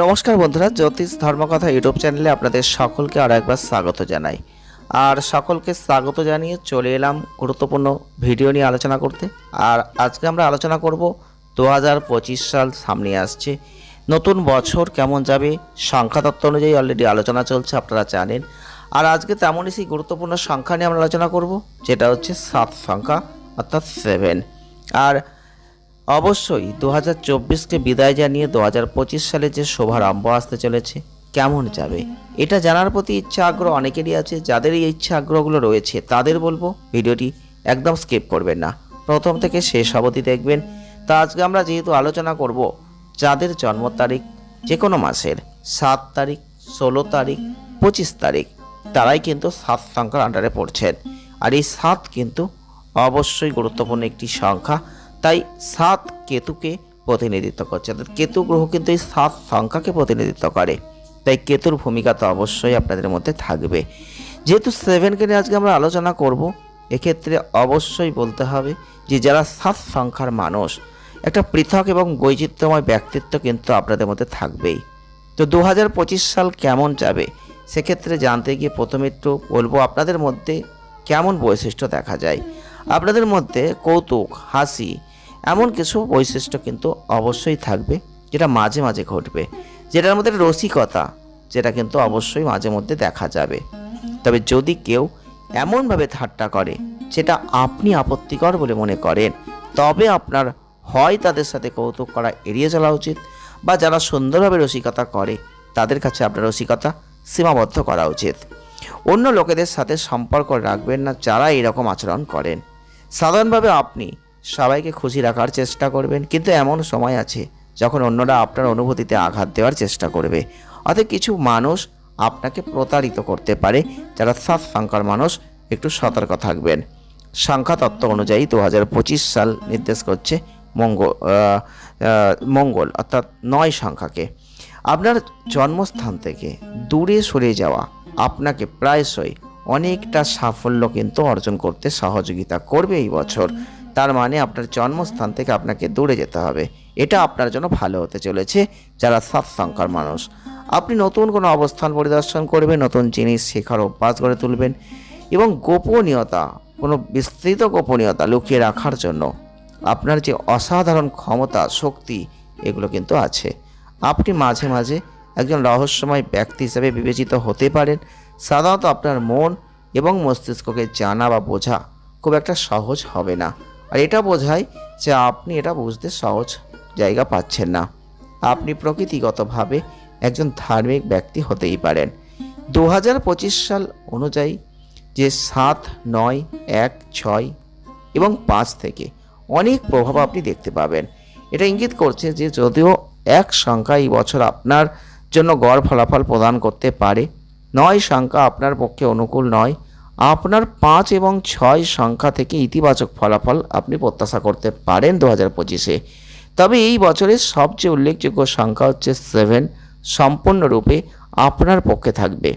নমস্কার বন্ধুরা, জ্যোতিষ ধর্মকথা ইউটিউব চ্যানেলে আপনাদের সকলকে আরও একবার স্বাগত জানাই। আর সকলকে স্বাগত জানিয়ে চলে এলাম গুরুত্বপূর্ণ ভিডিও নিয়ে আলোচনা করতে। আর আজকে আমরা আলোচনা করব দু হাজার পঁচিশ সাল সামনে আসছে। নতুন বছর কেমন যাবে, সংখ্যাতত্ত্ব অনুযায়ী অলরেডি আলোচনা চলছে, আপনারা জানেন। আর আজকে তেমনই সেই গুরুত্বপূর্ণ সংখ্যা নিয়ে আমরা আলোচনা করব, যেটা হচ্ছে সাত সংখ্যা, অর্থাৎ সেভেন আর অবশ্যই দু হাজার চব্বিশকে বিদায় জানিয়ে দু হাজার পঁচিশ সালে যে শোভারম্ভ আসতে চলেছে, কেমন যাবে? এটা জানার প্রতি ইচ্ছা আগ্রহ অনেকেরই আছে, যাদের এই ইচ্ছা আগ্রহগুলো রয়েছে তাদের বলব ভিডিওটি একদম স্কিপ করবেন না। প্রথম থেকে শেষ অবধি দেখবেন। তা আজকে আমরা যেহেতু আলোচনা করব যাদের জন্ম তারিখ যে কোনো মাসের, সাত তারিখ, ষোলো তারিখ, পঁচিশ তারিখ, তারাই কিন্তু সাত সংখ্যার আন্ডারে পড়ছেন। আর এই সাত কিন্তু অবশ্যই গুরুত্বপূর্ণ একটি সংখ্যা। তাই সাত কেতুকে প্রতিনিধিত্ব করছে। অর্থাৎ কেতু গ্রহ কিন্তু এই সাত সংখ্যাকে প্রতিনিধিত্ব করে। তাই কেতুর ভূমিকা তো অবশ্যই আপনাদের মধ্যে থাকবে। যেহেতু সেভেনকে নিয়ে আজকে আমরা আলোচনা করব, এক্ষেত্রে অবশ্যই বলতে হবে যে যারা সাত সংখ্যার মানুষ, একটা পৃথক এবং বৈচিত্র্যময় ব্যক্তিত্ব কিন্তু আপনাদের মধ্যে থাকবেই। তো দু হাজার পঁচিশ সাল কেমন যাবে, সেক্ষেত্রে জানতে গিয়ে প্রথমে একটু বলব আপনাদের মধ্যে কেমন বৈশিষ্ট্য দেখা যায়। আপনাদের মধ্যে কৌতুক, হাসি এমন কিছু বৈশিষ্ট্য কিন্তু অবশ্যই থাকবে, যেটা মাঝে মাঝে ঘটবে, যেটার মধ্যে রসিকতা, যেটা কিন্তু অবশ্যই মাঝে মধ্যে দেখা যাবে। তবে যদি কেউ এমনভাবে ঠাট্টা করে, যেটা আপনি আপত্তিকর বলে মনে করেন, তবে আপনার হয় তাদের সাথে কৌতুক করা এড়িয়ে চলা উচিত, বা যারা সুন্দরভাবে রসিকতা করে, তাদের কাছে আপনার রসিকতা সীমাবদ্ধ করা উচিত। অন্য লোকেদের সাথে সম্পর্ক রাখবেন না যারা এরকম আচরণ করেন। সাধারণভাবে আপনি সবাইকে খুশি রাখার চেষ্টা করবেন, কিন্তু এমন সময় আছে যখন অন্যরা আপনার অনুভূতিতে আঘাত দেওয়ার চেষ্টা করবে। অর্থাৎ কিছু মানুষ আপনাকে প্রতারিত করতে পারে, যারা সাত সংখ্যার মানুষ, একটু সতর্ক থাকবেন। সংখ্যা তত্ত্ব অনুযায়ী দু পঁচিশ সাল নির্দেশ করছে মঙ্গল মঙ্গল, অর্থাৎ নয় সংখ্যাকে। আপনার জন্মস্থান থেকে দূরে সরে যাওয়া আপনাকে প্রায়শই অনেকটা সাফল্য কিন্তু অর্জন করতে সহযোগিতা করবে এই বছর। তার মানে আপনার জন্মস্থান থেকে আপনাকে দূরে যেতে হবে। এটা আপনার জন্য ভালো হতে চলেছে, যারা সাত সংখ্যার মানুষ। আপনি নতুন কোনো অবস্থান পরিদর্শন করবেন, নতুন জিনিস শেখার অভ্যাস গড়ে তুলবেন এবং গোপনীয়তা, কোনো বিস্তৃত গোপনীয়তা লুকিয়ে রাখার জন্য আপনার যে অসাধারণ ক্ষমতা, শক্তি, এগুলো কিন্তু আছে। আপনি মাঝে মাঝে একজন রহস্যময় ব্যক্তি হিসেবে বিবেচিত হতে পারেন। সাধারণত আপনার মন এবং মস্তিষ্ককে জানা বা বোঝা খুব একটা সহজ হবে না। আর এটা বোঝায় যে আপনি এটা বুঝতে সহজ জায়গা পাচ্ছেন না। আপনি প্রকৃতিগতভাবে একজন ধার্মিক ব্যক্তি হতেই পারেন। দু হাজার পঁচিশ সাল অনুযায়ী যে সাত, নয়, এক, ছয় এবং পাঁচ থেকে অনেক প্রভাব আপনি দেখতে পাবেন। এটা ইঙ্গিত করছে যে যদিও এক সংখ্যা এই বছর আপনার জন্য গড় ফলাফল প্রদান করতে পারে, নয় সংখ্যা আপনার পক্ষে অনুকূল নয় আপনার পাঁচ এবং ছয় সংখ্যা থেকে ইতিবাচক ফলাফল আপনি প্রত্যাশা করতে পারেন দু হাজার পঁচিশে। তবে এই বছরের সবচেয়ে উল্লেখযোগ্য সংখ্যা হচ্ছে সেভেন সম্পূর্ণরূপে আপনার পক্ষে থাকবে।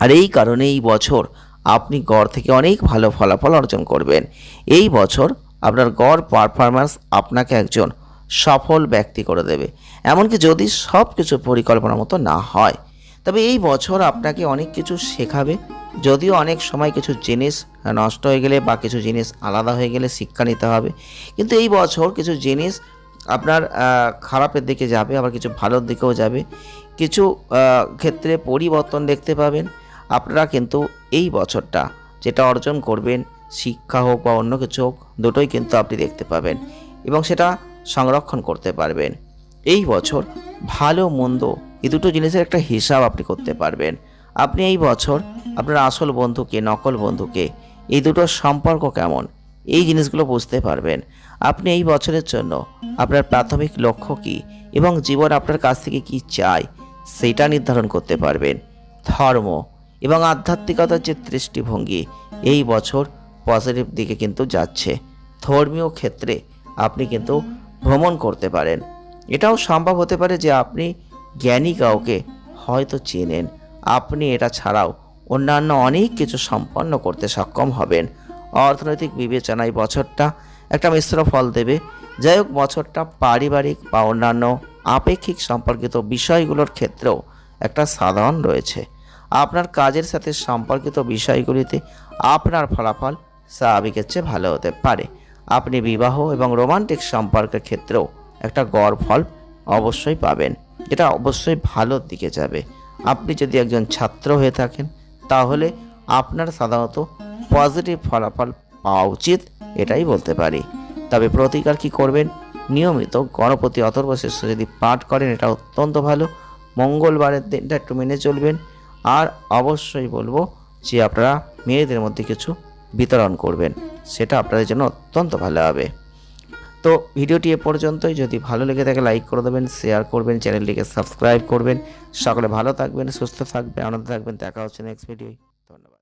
আর এই কারণে এই বছর আপনি গড় থেকে অনেক ভালো ফলাফল অর্জন করবেন। এই বছর আপনার গড় পারফরম্যান্স আপনাকে একজন সফল ব্যক্তি করে দেবে। এমনকি যদি সব কিছু পরিকল্পনা মতো না হয়, তবে এই বছর আপনাকে অনেক কিছু শেখাবে যদিও অনেক সময় কিছু জিনিস নষ্ট হয়ে গেলে বা কিছু জিনিস আলাদা হয়ে গেলে শিক্ষা নিতে হবে। কিন্তু এই বছর কিছু জিনিস আপনার খারাপের দিকে যাবে, আবার কিছু ভালোর দিকেও যাবে। কিছু ক্ষেত্রে পরিবর্তন দেখতে পাবেন। আপনারা কিন্তু এই বছরটা যেটা অর্জন করবেন, শিক্ষা হোক বা অন্য কিছু হোক, দুটোই কিন্তু আপনি দেখতে পাবেন এবং সেটা সংরক্ষণ করতে পারবেন। এই বছর ভালো, মন্দ এই দুটো জিনিসের একটা হিসাব আপনি করতে পারবেন। আপনি এই বছর আপনার আসল বন্ধুকে, নকল বন্ধুকে, এই দুটোর সম্পর্ক কেমন? এই জিনিসগুলো বুঝতে পারবেন। আপনি এই বছরের জন্য আপনার প্রাথমিক লক্ষ্য কী এবং জীবন আপনার কাছ থেকে কি চায়, সেটা নির্ধারণ করতে পারবেন। ধর্ম এবং আধ্যাত্মিকতার যে দৃষ্টিভঙ্গি, এই বছর পজিটিভ দিকে কিন্তু যাচ্ছে। ধর্মীয় ক্ষেত্রে আপনি কিন্তু ভ্রমণ করতে পারেন। এটাও সম্ভব হতে পারে যে আপনি জ্ঞানী কাউকে হয়তো চেনেন আপনি এটা ছাড়াও অন্যান্য অনেক কিছু সম্পন্ন করতে সক্ষম হবেন। অর্থনৈতিক বিবেচনায় বছরটা একটা মিশ্র ফল দেবে। যাই হোক, বছরটা পারিবারিক বা অন্যান্য আপেক্ষিক সম্পর্কিত বিষয়গুলোর ক্ষেত্রেও একটা সাধারণ রয়েছে। আপনার কাজের সাথে সম্পর্কিত বিষয়গুলিতে আপনার ফলাফল স্বাভাবিকের চেয়ে ভালো হতে পারে। আপনি বিবাহ এবং রোমান্টিক সম্পর্কের ক্ষেত্রেও একটা গড় ফল অবশ্যই পাবেন। যেটা অবশ্যই ভালোর দিকে যাবে। আপনি যদি একজন ছাত্র হয়ে থাকেন, তাহলে আপনার সাধারণত পজিটিভ ফলাফল পাওয়া উচিত, এটাই বলতে পারি। তবে প্রতিকার কি করবেন? নিয়মিত গণপতি অথর্ব যদি পাঠ করেন, এটা অত্যন্ত ভালো। মঙ্গলবারের দিনটা একটু মেনে চলবেন। আর অবশ্যই বলব যে আপনারা মেয়েদের মধ্যে কিছু বিতরণ করবেন, সেটা আপনাদের জন্য অত্যন্ত ভালো হবে। তো ভিডিওটি এ পর্যন্তই। যদি ভালো লেগে থাকে লাইক করে দেবেন শেয়ার করবেন চ্যানেলটিকে সাবস্ক্রাইব করবেন। সকলে ভালো থাকবেন, সুস্থ থাকবেন, আনন্দ থাকবেন। দেখা হচ্ছে নেক্সট ভিডিও ধন্যবাদ।